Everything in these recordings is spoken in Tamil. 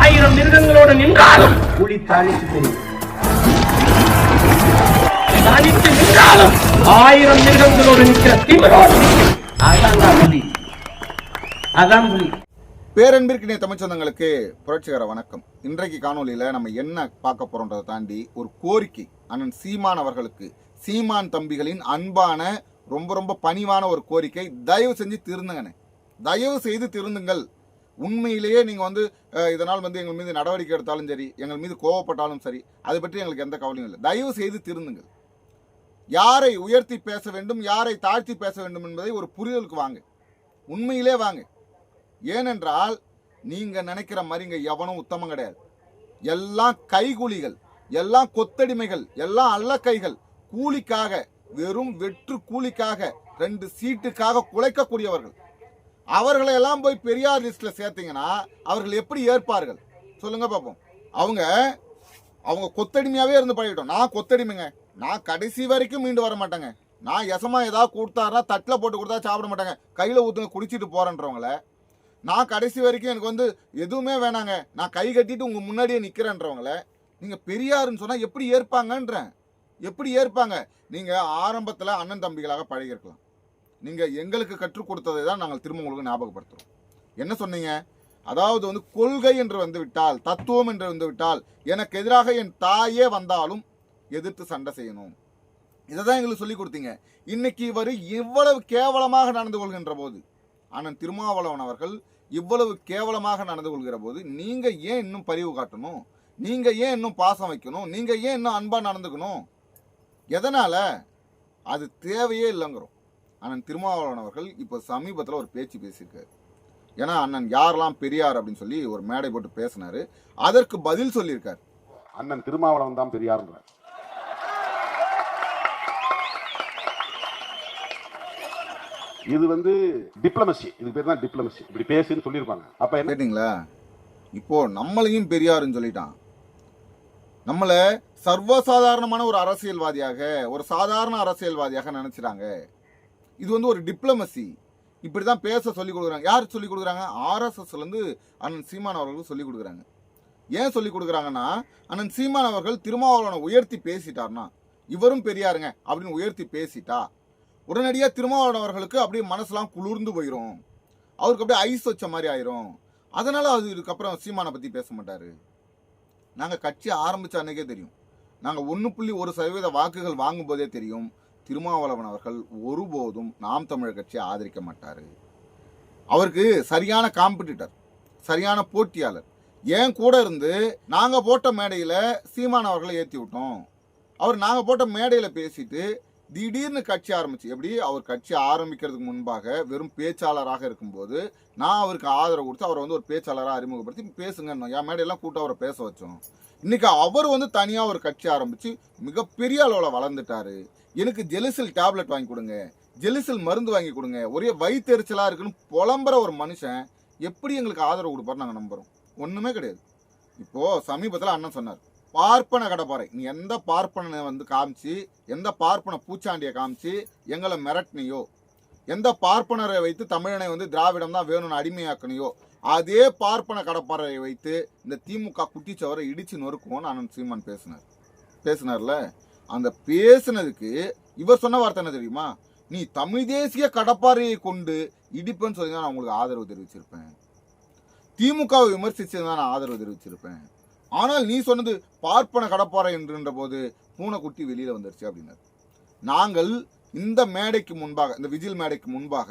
ஆயிரம் மிருகங்களோடு நின்றாலும் புலி தாளித்து தெரியும் தனித்து நின்றாலும் ஆயிரம் மிருகங்களோடு நிற்கிற திமிரோடு நிற்கும். அதான் புலி. அதான் புலி. பேரன்பிற்கினிய தமிழ் சொந்தங்களுக்கு புரட்சிகர வணக்கம். இன்றைக்கு காணொளியில நம்ம என்ன பார்க்க போறோன்றதை தாண்டி ஒரு கோரிக்கை. அண்ணன் சீமான் அவர்களுக்கு சீமான் தம்பிகளின் அன்பான ரொம்ப ரொம்ப பணிவான ஒரு கோரிக்கை. தயவு செஞ்சு திருந்துங்கண்ணே. தயவு செய்து திருந்துங்கள். உண்மையிலேயே நீங்கள் வந்து இதனால் வந்து எங்கள் மீது நடவடிக்கை எடுத்தாலும் சரி எங்கள் மீது கோவப்பட்டாலும் சரி அதை பற்றி எங்களுக்கு எந்த கவலையும் இல்லை. தயவு செய்து திருந்துங்கள். யாரை உயர்த்தி பேச வேண்டும் யாரை தாழ்த்தி பேச வேண்டும் என்பதை ஒரு புரிதலுக்கு வாங்க. உண்மையிலே வாங்க. ஏனென்றால் நீங்கள் நினைக்கிற மாதிரி இங்கே எவனும் உத்தமம் கிடையாது. எல்லாம் கைகூலிகள் எல்லாம் கொத்தடிமைகள் எல்லாம் அல்லக்கைகள் கூலிக்காக வெறும் வெற்று கூலிக்காக ரெண்டு சீட்டுக்காக குலைக்கக்கூடியவர்கள். அவர்களை எல்லாம் போய் பெரியார் லிஸ்ட்ல சேர்த்தீங்கன்னா அவர்கள் எப்படி ஏற்பார்கள்? சொல்லுங்க பார்ப்போம் அவங்க அவங்க கொத்தடிமையாவே இருந்து பழகிட்டோம். நான் கொத்தடிமைங்க. நான் கடைசி வரைக்கும் மீண்டு வர மாட்டேங்க. நான் எசமா ஏதாவது கொடுத்தாருன்னா தட்டில் போட்டு கொடுத்தா சாப்பிட மாட்டாங்க. கையில் ஊற்றுங்க குடிச்சிட்டு போறேன்றவங்கள. நான் கடைசி வரைக்கும் எனக்கு வந்து எதுவுமே வேணாங்க. நான் கை கட்டிட்டு உங்க முன்னாடியே நிற்கிறேன்றவங்கள நீங்க பெரியாருன்னு சொன்னா எப்படி ஏற்பாங்கன்றேன். எப்படி ஏற்பாங்க? நீங்க ஆரம்பத்தில் அண்ணன் தம்பிகளாக பழகிருக்கலாம் நீங்கள் எங்களுக்கு கற்றுக் கொடுத்ததை தான் நாங்கள் திரும்ப உங்களுக்கு ஞாபகப்படுத்துகிறோம் என்ன சொன்னீங்க? அதாவது வந்து கொள்கை என்று வந்துவிட்டால் தத்துவம் என்று வந்துவிட்டால் எனக்கு எதிராக என் தாயே வந்தாலும் எதிர்த்து சண்டை செய்யணும். இதை தான் எங்களுக்கு சொல்லிக் கொடுத்தீங்க. இன்னைக்கு இவர் இவ்வளவு கேவலமாக நடந்து கொள்கின்ற போது ஆனால் திருமாவளவன் அவர்கள் இவ்வளவு கேவலமாக நடந்து கொள்கிற போது நீங்கள் ஏன் இன்னும் பரிவு காட்டணும்? நீங்கள் ஏன் இன்னும் பாசம் வைக்கணும்? நீங்கள் ஏன் இன்னும் அன்பாக நடந்துக்கணும்? எதனால்? அது தேவையே இல்லைங்கிறோம். அண்ணன் திருமாவளவன் அவர்கள் இப்போ சமீபத்தில் ஒரு பேச்சு பேசியிருக்காரு. ஏன்னா அண்ணன் யாரெல்லாம் பெரியார் அப்படின்னு சொல்லி ஒரு மேடை போட்டு பேசினாரு. அதற்கு பதில் சொல்லியிருக்காரு. அண்ணன் திருமாவளவன் தான் பெரியார்ன்ற இது வந்து டிப்ளமசி இதுக்கு பேர் தான் டிப்ளமசி இப்படி பேசுன்னு சொல்லியிருப்பாங்க. அப்ப என்ன? கேட்டிங்களா? இப்போ நம்மளையும் பெரியாருன்னு சொல்லிட்டான். நம்மளை சர்வசாதாரணமான ஒரு அரசியல்வாதியாக ஒரு சாதாரண அரசியல்வாதியாக நினைச்சிட்டாங்க. இது வந்து ஒரு டிப்ளமசி இப்படி தான் பேச சொல்லி கொடுக்குறாங்க. யார் சொல்லிக் கொடுக்குறாங்க? ஆர்எஸ்எஸ்லேருந்து அண்ணன் சீமான் அவர்களுக்கு சொல்லிக் கொடுக்குறாங்க. ஏன் சொல்லிக் கொடுக்குறாங்கன்னா அண்ணன் சீமான் அவர்கள் திருமாவளவனை உயர்த்தி பேசிட்டார்னா இவரும் பெரியாருங்க அப்படின்னு உயர்த்தி பேசிட்டா உடனடியாக திருமாவளவன் அவர்களுக்கு அப்படியே மனசுலாம் குளிர்ந்து போயிடும் அவருக்கு அப்படியே ஐஸ் வச்ச மாதிரி ஆயிரும். அதனால் அது இதுக்கப்புறம் சீமானை பற்றி பேச மாட்டார். நாங்கள் கட்சி ஆரம்பித்த அன்னைக்கே தெரியும். நாங்கள் ஒன்று புள்ளி ஒரு சதவீத வாக்குகள் வாங்கும்போதே தெரியும். திருமாவளவன் அவர்கள் ஒருபோதும் நாம் தமிழர் கட்சியை ஆதரிக்க மாட்டார். அவருக்கு சரியான காம்படிட்டர் சரியான போட்டியாளர். ஏன் கூட இருந்து நாங்கள் போட்ட மேடையில் சீமான் அவர்களை ஏற்றி விட்டோம். அவர் நாங்கள் போட்ட மேடையில் பேசிட்டு திடீர்னு கட்சி ஆரம்பிச்சு எப்படி அவர் கட்சி ஆரம்பிக்கிறதுக்கு முன்பாக வெறும் பேச்சாளராக இருக்கும்போது நான் அவருக்கு ஆதரவு கொடுத்து அவரை வந்து ஒரு பேச்சாளராக அறிமுகப்படுத்தி பேசுங்க என் மேடையெல்லாம் கூட்டம் அவரை பேச வச்சோம். இன்னைக்கு அவர் வந்து தனியாக ஒரு கட்சி ஆரம்பித்து மிகப்பெரிய அளவில் வளர்ந்துட்டாரு. எனக்கு ஜெலிசில் டேப்லெட் வாங்கி கொடுங்க ஜெலிசில் மருந்து வாங்கி கொடுங்க ஒரே வயிற்றுச்சலாக இருக்குன்னு புலம்புற ஒரு மனுஷன் எப்படி எங்களுக்கு ஆதரவு கொடுப்பாரு நாங்கள் நம்புகிறோம் ஒன்றுமே கிடையாது. இப்போது சமீபத்தில் அண்ணன் சொன்னார் பார்ப்பன கடப்பாறை நீ எந்த பார்ப்பனை வந்து காமிச்சு எந்த பார்ப்பன பூச்சாண்டியை காமிச்சு எங்களை மிரட்டினியோ எந்த பார்ப்பனரை வைத்து தமிழனை வந்து திராவிடம் தான் வேணும்னு அடிமையாக்கணையோ அதே பார்ப்பன கடப்பாறையை வைத்து இந்த திமுக குட்டிச்சவரை இடிச்சு நொறுக்குவோன்னு அனந்த் சீமான் பேசினார். பேசினார்ல அந்த பேசினதுக்கு இவர் சொன்ன வார்த்தை என்ன தெரியுமா? நீ தமிழ் தேசிய கடப்பாறையை கொண்டு இடிப்பேன்னு சொல்லி தான் நான் உங்களுக்கு ஆதரவு தெரிவிச்சிருப்பேன். திமுகவை விமர்சிச்சு தான் நான் ஆதரவு தெரிவிச்சிருப்பேன். ஆனால் நீ சொன்னது பார்ப்பன கடப்பாறை என்கின்ற போது பூனைக்குட்டி வெளியில் வந்துருச்சு அப்படின்னாரு. நாங்கள் இந்த மேடைக்கு முன்பாக இந்த விஜில் மேடைக்கு முன்பாக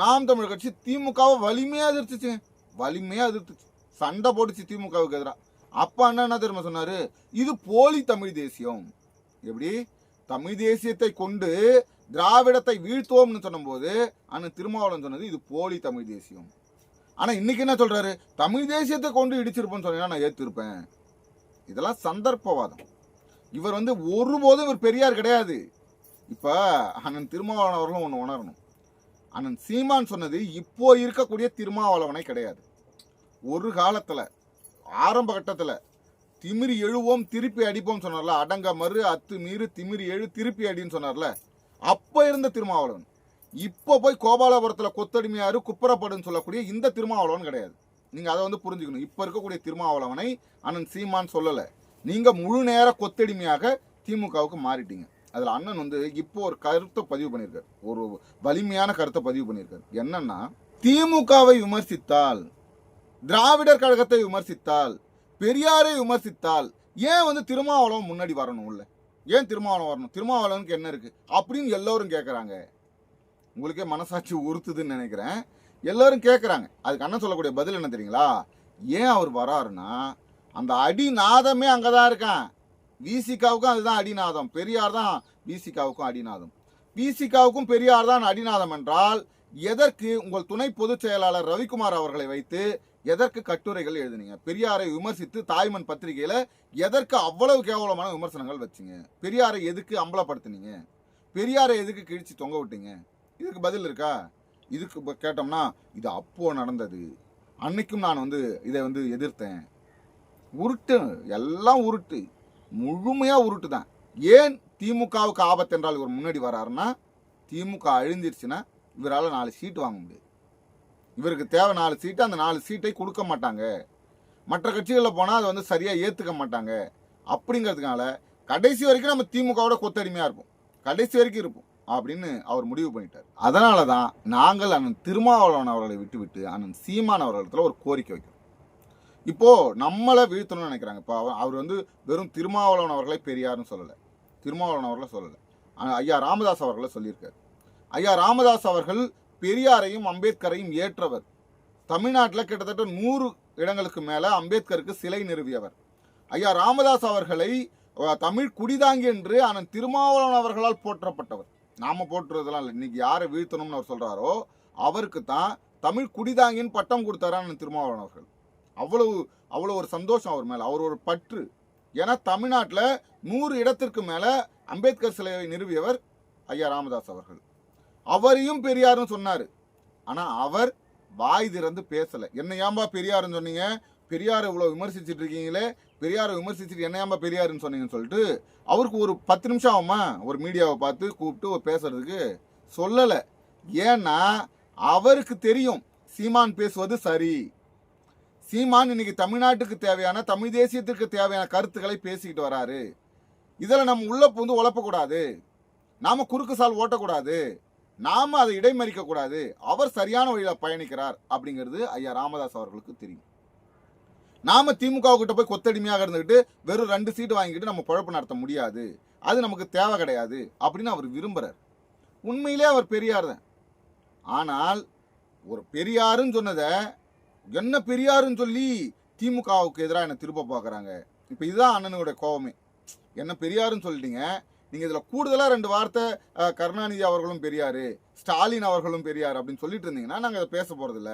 நாம் தமிழ் கட்சி திமுகவை வலிமையாக எதிர்த்துச்சுங்க வலிமையாக எதிர்த்துச்சு சண்டை போட்டுச்சு திமுகவுக்கு எதிராக அப்பா அண்ணா என்ன தெரியுமா சொன்னார்? இது போலி தமிழ் தேசியம். எப்படி? தமிழ் தேசியத்தை கொண்டு திராவிடத்தை வீழ்த்துவோம்னு சொன்னபோது அண்ணன் திருமாவளவன் சொன்னது இது போலி தமிழ் தேசியம். ஆனால் இன்னைக்கு என்ன சொல்கிறாரு தமிழ் தேசியத்தை கொண்டு இடிச்சிருப்பேன்னு சொன்னீங்கன்னா நான் ஏற்றிருப்பேன் இதெல்லாம் சந்தர்ப்பவாதம். இவர் வந்து ஒருபோதும் இவர் பெரியார் கிடையாது. இப்போ அண்ணன் திருமாவளவன் அவர்களும் ஒன்று உணரணும். அண்ணன் சீமான் சொன்னது இப்போ இருக்கக்கூடிய திருமாவளவனை கிடையாது. ஒரு காலத்தில் ஆரம்ப கட்டத்தில் திமிரி எழுவோம் திருப்பி அடிப்போம் சொன்னார்ல அடங்க மறு அத்து மீறு திமிரி எழு திருப்பி அடின்னு சொன்னார்ல அப்போ இருந்த திருமாவளவன். இப்போ போய் கோபாலபுரத்தில் கொத்தடிமையாரு குப்பரப்படுன்னு சொல்லக்கூடிய இந்த திருமாவளவன் கிடையாது. நீங்கள் அதை வந்து புரிஞ்சுக்கணும். இப்போ இருக்கக்கூடிய திருமாவளவனை அண்ணன் சீமான் சொல்லலை. நீங்கள் முழு நேர கொத்தடிமையாக திமுகவுக்கு மாறிட்டீங்க. அதில் அண்ணன் வந்து இப்போ ஒரு கருத்தை பதிவு பண்ணியிருக்காரு. ஒரு வலிமையான கருத்தை பதிவு பண்ணியிருக்காரு. என்னன்னா திமுகவை விமர்சித்தால் திராவிடர் கழகத்தை விமர்சித்தால் பெரியாரை விமர்சித்தால் ஏன் வந்து திருமாவளவன் முன்னாடி வரணும் இல்லை ஏன் திருமாவளவன் வரணும்? திருமாவளவனுக்கு என்ன இருக்குது அப்படின்னு எல்லோரும் கேட்குறாங்க உங்களுக்கே மனசாட்சி உறுத்துதுன்னு நினைக்கிறேன். எல்லோரும் கேட்குறாங்க அதுக்கு அண்ணன் சொல்லக்கூடிய பதில் என்ன தெரியுங்களா? ஏன் அவர் வராருன்னா அந்த அடி நாதமே அங்கே தான் இருக்கான். விசிகாவுக்கும் அதுதான் அடிநாதம். பெரியார் தான் விசிகாவுக்கும் அடிநாதம். விசிகாவுக்கும் பெரியார் தான் அடிநாதம் என்றால் எதற்கு உங்கள் துணை பொதுச் செயலாளர் ரவிக்குமார் அவர்களை வைத்து எதற்கு கட்டுரைகள் எழுதுனீங்க? பெரியாரை விமர்சித்து தாய்மன் பத்திரிகையில் எதற்கு அவ்வளவு கேவலமான விமர்சனங்கள் வச்சிங்க? பெரியாரை எதுக்கு அம்பலப்படுத்துனீங்க? பெரியாரை எதுக்கு கிழிச்சு தொங்க விட்டீங்க? இதுக்கு பதில் இருக்கா? இதுக்கு கேட்டோம்னா இது அப்போ நடந்தது. அன்னைக்கும் நான் வந்து இதை வந்து எதிர்த்தேன். உருட்டு எல்லாம் உருட்டு. முழுமையாக உருட்டு தான் ஏன் திமுகவுக்கு ஆபத்து என்றால் இவர் முன்னாடி வராருன்னா திமுக அழிஞ்சிருச்சுன்னா இவரால் நாலு சீட்டு வாங்க முடியாது. இவருக்கு தேவை நாலு சீட்டு அந்த நாலு சீட்டை கொடுக்க மாட்டாங்க. மற்ற கட்சிகளில் போனால் அதை வந்து சரியாக ஏற்றுக்க மாட்டாங்க. அப்படிங்கிறதுனால கடைசி வரைக்கும் நம்ம திமுகவோட கொத்தடிமையாக இருப்போம். கடைசி வரைக்கும் இருப்போம் அப்படின்னு அவர் முடிவு பண்ணிட்டார். அதனால தான் நாங்கள் அண்ணன் திருமாவளவன் அவர்களை விட்டுவிட்டு அண்ணன் சீமான் அவர்களிடத்தில் ஒரு கோரிக்கை வைக்கிறோம். இப்போ நம்மளை வீழ்த்தணும்னு நினைக்கிறாங்க. இப்போ அவர் அவர் வந்து வெறும் திருமாவளவன் அவர்களை பெரியார்னு சொல்லலை. திருமாவளவன் அவர்களை சொல்லலை. ஐயா ராமதாஸ் அவர்களை சொல்லியிருக்காரு. ஐயா ராமதாஸ் அவர்கள் பெரியாரையும் அம்பேத்கரையும் ஏற்றவர். தமிழ்நாட்டில் கிட்டத்தட்ட நூறு இடங்களுக்கு மேலே அம்பேத்கருக்கு சிலை நிறுவியவர். ஐயா ராமதாஸ் அவர்களை தமிழ் குடிதாங்கி என்று ஆனால் திருமாவளவன் அவர்களால் போற்றப்பட்டவர். நாம போற்றுறதெல்லாம் இல்லை. இன்னைக்கு யாரை வீழ்த்தணும்னு அவர் சொல்கிறாரோ அவருக்கு தான் தமிழ் குடிதாங்கின்னு பட்டம் கொடுத்தாரான் திருமாவளவன் அவர்கள். அவ்வளவு அவ்வளோ ஒரு சந்தோஷம் அவர் மேலே. அவர் ஒரு பற்று. ஏன்னா தமிழ்நாட்டில் நூறு இடத்திற்கு மேலே அம்பேத்கர் சிலையை நிறுவியவர் ஐயா ராமதாஸ் அவர்கள். அவரையும் பெரியார்னு சொன்னார். ஆனால் அவர் வாய் திறந்து பேசலை. என்ன ஏன்பா பெரியாருன்னு சொன்னீங்க? பெரியாரை இவ்வளோ விமர்சிச்சுட்டு இருக்கீங்களே? பெரியாரை விமர்சிச்சுட்டு என்ன ஏன்பா பெரியாருன்னு சொன்னீங்கன்னு சொல்லிட்டு அவருக்கு ஒரு பத்து நிமிஷம் ஆகுமா? ஒரு மீடியாவை பார்த்து கூப்பிட்டு பேசுறதுக்கு? சொல்லலை. ஏன்னா அவருக்கு தெரியும். சீமான் பேசுவது சரி. சீமான் இன்னைக்கு தமிழ்நாட்டுக்கு தேவையான தமிழ் தேசியத்திற்கு தேவையான கருத்துக்களை பேசிக்கிட்டு வராரு. இதில் நம்ம உள்ள புந்து உழப்பக்கூடாது. நாம் குறுக்கு சால் ஓட்டக்கூடாது. நாம் அதை இடைமறிக்கக்கூடாது. அவர் சரியான வழியில் பயணிக்கிறார் அப்படிங்கிறது ஐயா ராமதாஸ் அவர்களுக்கு தெரியும். நாம திமுக போய் கொத்தடிமையாக இருந்துக்கிட்டு வெறும் ரெண்டு சீட்டு வாங்கிக்கிட்டு நம்ம குழப்பம் நடத்த முடியாது. அது நமக்கு தேவை கிடையாது அப்படின்னு அவர் விரும்புகிறார் உண்மையிலே அவர் பெரியார் தான். ஆனால் ஒரு பெரியாருன்னு சொன்னதை என்ன பெரியாருன்னு சொல்லி திமுகவுக்கு எதிராக என்னை திருப்ப பார்க்குறாங்க இப்போ இதுதான் அண்ணனுடைய கோவமே. என்ன பெரியாருன்னு சொல்லிட்டீங்க. நீங்கள் இதில் கூடுதலாக ரெண்டு வார்த்தை கருணாநிதி அவர்களும் பெரியார் ஸ்டாலின் அவர்களும் பெரியார் அப்படின்னு சொல்லிட்டு இருந்தீங்கன்னா நாங்கள் அதை பேச போகிறதில்ல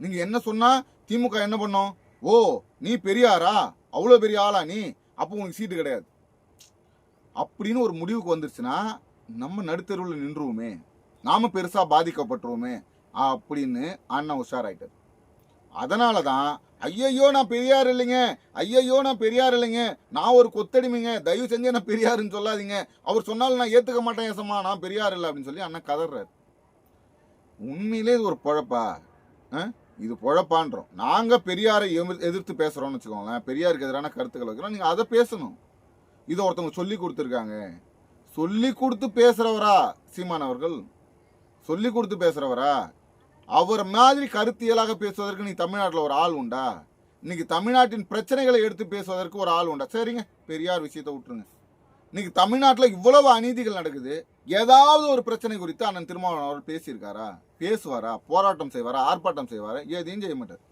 நீங்கள் என்ன சொன்னால் திமுக என்ன பண்ணோம்? ஓ நீ பெரியாரா? அவ்வளோ பெரிய ஆளா நீ? அப்போ உனக்கு சீட்டு கிடையாது. அப்படின்னு ஒரு முடிவுக்கு வந்துருச்சுன்னா நம்ம நடுத்தருவில் நின்றுவோமே. நாம பெருசாக பாதிக்கப்பட்டுருவோமே அப்படின்னு அண்ணன் உஷாராயிட்டார். அதனால தான் ஐயையோ நான் பெரியார் இல்லைங்க. ஐயையோ நான் பெரியார் இல்லைங்க. நான் ஒரு கொத்தடிமைங்க. தயவு செஞ்சு என்ன பெரியாருன்னு சொல்லாதீங்க. அவர் சொன்னாலும் நான் ஏற்றுக்க மாட்டேன் ஏசம்மா. நான் பெரியார் இல்லை அப்படின்னு சொல்லி அண்ணன் கதறாரு. உண்மையிலே இது ஒரு பொழப்பா? ஆ? இது பொழப்பான்றோம். நாங்கள் பெரியாரை எதிர்த்து பேசுகிறோம்னு வச்சுக்கோங்களேன். பெரியாருக்கு எதிரான கருத்துக்கள் வைக்கிறோம். நீங்கள் அதை பேசணும். இதை ஒருத்தவங்க சொல்லி கொடுத்துருக்காங்க. சொல்லி கொடுத்து பேசுகிறவரா சீமான் அவர்கள்? சொல்லி கொடுத்து பேசுகிறவரா அவர் மாதிரி கருத்தியலாக பேசுவதற்கு நீ தமிழ்நாட்டில் ஒரு ஆள் உண்டா? இன்னைக்கு தமிழ்நாட்டின் பிரச்சனைகளை எடுத்து பேசுவதற்கு ஒரு ஆள் உண்டா? சரிங்க பெரியார் விஷயத்தை விட்டுருங்க. இன்னைக்கு தமிழ்நாட்டில் இவ்வளவு அநீதிகள் நடக்குது. ஏதாவது ஒரு பிரச்சனை குறித்து அண்ணன் திருமாவளவன் அவர் பேசியிருக்காரா? பேசுவாரா? போராட்டம் செய்வாரா? ஆர்ப்பாட்டம் செய்வாரா? எதையும் செய்ய மாட்டார்.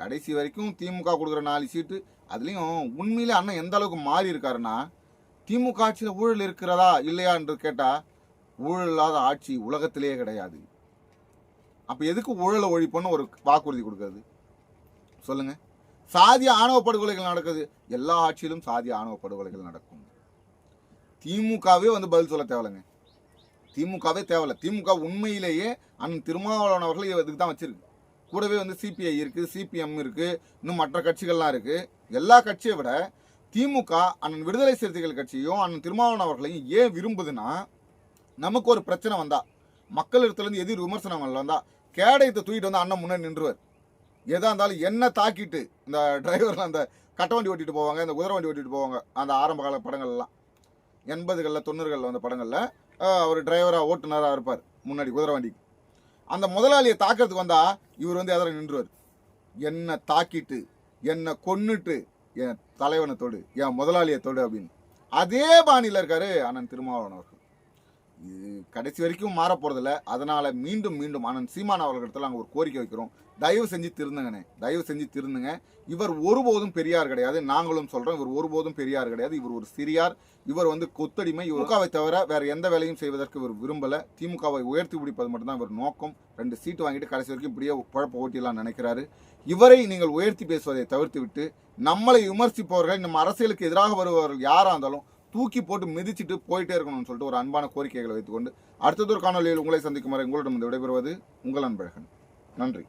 கடைசி வரைக்கும் திமுக கொடுக்குற நாலு சீட்டு அதுலேயும் உண்மையிலே அண்ணன் எந்த அளவுக்கு மாறி இருக்காருன்னா திமுக ஆட்சியில் ஊழல் இருக்கிறதா இல்லையான்னு கேட்டால் ஊழல் இல்லாத ஆட்சி உலகத்திலேயே கிடையாது. அப்போ எதுக்கு ஊழலை ஒழிப்புன்னு ஒரு வாக்குறுதி கொடுக்குறது? சொல்லுங்கள் சாதிய ஆணவ படுகொலைகள் நடக்குது. எல்லா ஆட்சியிலும் சாதிய ஆணவ படுகொலைகள் நடக்கும். திமுகவே வந்து பதில் சொல்ல தேவையில்லைங்க. திமுகவே தேவையில்ல. திமுக உண்மையிலேயே அண்ணன் திருமாவளவன் அவர்கள் இதுக்கு தான் வச்சிருக்கு. கூடவே வந்து சிபிஐ இருக்குது சிபிஎம் இருக்குது இன்னும் மற்ற கட்சிகள்லாம் இருக்குது எல்லா கட்சியை விட திமுக அண்ணன் விடுதலை சிறுத்தைகள் கட்சியும் அண்ணன் திருமாவளவன் அவர்களையும் ஏன் விரும்புதுன்னா நமக்கு ஒரு பிரச்சனை வந்தா மக்கள் இடத்துலேருந்து எதிர் விமர்சனங்கள் வந்தால் கேடயத்தை தூக்கிட்டு வந்து அண்ணன் முன்னாடி நின்றுவார். எதாக இருந்தாலும் என்ன தாக்கிட்டு இந்த டிரைவரில் அந்த கட்ட வண்டி ஓட்டிட்டு போவாங்க இந்த குதிரை வண்டி ஓட்டிட்டு போவாங்க அந்த ஆரம்ப கால படங்கள்லாம். எண்பதுகளில் தொண்ணூறுகளில் வந்த படங்களில் அவர் டிரைவராக ஓட்டுநராக இருப்பார் முன்னாடி குதிரை வண்டிக்கு. அந்த முதலாளியை தாக்கிறதுக்கு வந்தால் இவர் வந்து எதிர நின்றுவார். என்னை தாக்கிட்டு என்னை கொன்னுட்டு என் தலைவனை தொடு என் முதலாளியை தொடு அப்படின்னு. அதே பாணியில் இருக்காரு அண்ணன் திருமாவளவன் அவர்கள். கடைசி வரைக்கும் மாற போறதில்ல. அதனால மீண்டும் மீண்டும் ஆனந்த் சீமான் அவர்களிடத்தில் நாங்கள் ஒரு கோரிக்கை வைக்கிறோம். தயவு செஞ்சு திருந்துங்கண்ணே. தயவு செஞ்சு திருந்துங்க. இவர் ஒருபோதும் பெரியார் கிடையாது. நாங்களும் சொல்றோம் இவர் ஒருபோதும் பெரியார் கிடையாது. இவர் ஒரு சிறியார். இவர் வந்து கொத்தடிமை. திமுகவை தவிர வேற எந்த வேலையும் செய்வதற்கு இவர் விரும்பலை. திமுகவை உயர்த்தி பிடிப்பது மட்டும்தான் இவர் நோக்கம். ரெண்டு சீட்டு வாங்கிட்டு கடைசி வரைக்கும் இப்படியே குழப்ப ஓட்டிலாம் நினைக்கிறாரு. இவரை நீங்கள் உயர்த்தி பேசுவதை தவிர்த்து விட்டு நம்மளை விமர்சிப்பவர்கள் நம்ம அரசியலுக்கு எதிராக வருபவர்கள் யாராக இருந்தாலும் தூக்கி போட்டு மிதிச்சிட்டு போயிட்டே இருக்கணும்னு சொல்லிட்டு ஒரு அன்பான கோரிக்கைகளை வைத்துக்கொண்டு அடுத்ததொரு காணொலியில் உங்களை சந்திக்கும் வரை உங்களிடம் விடைபெறுவது உங்கள் அன்பழகன். நன்றி.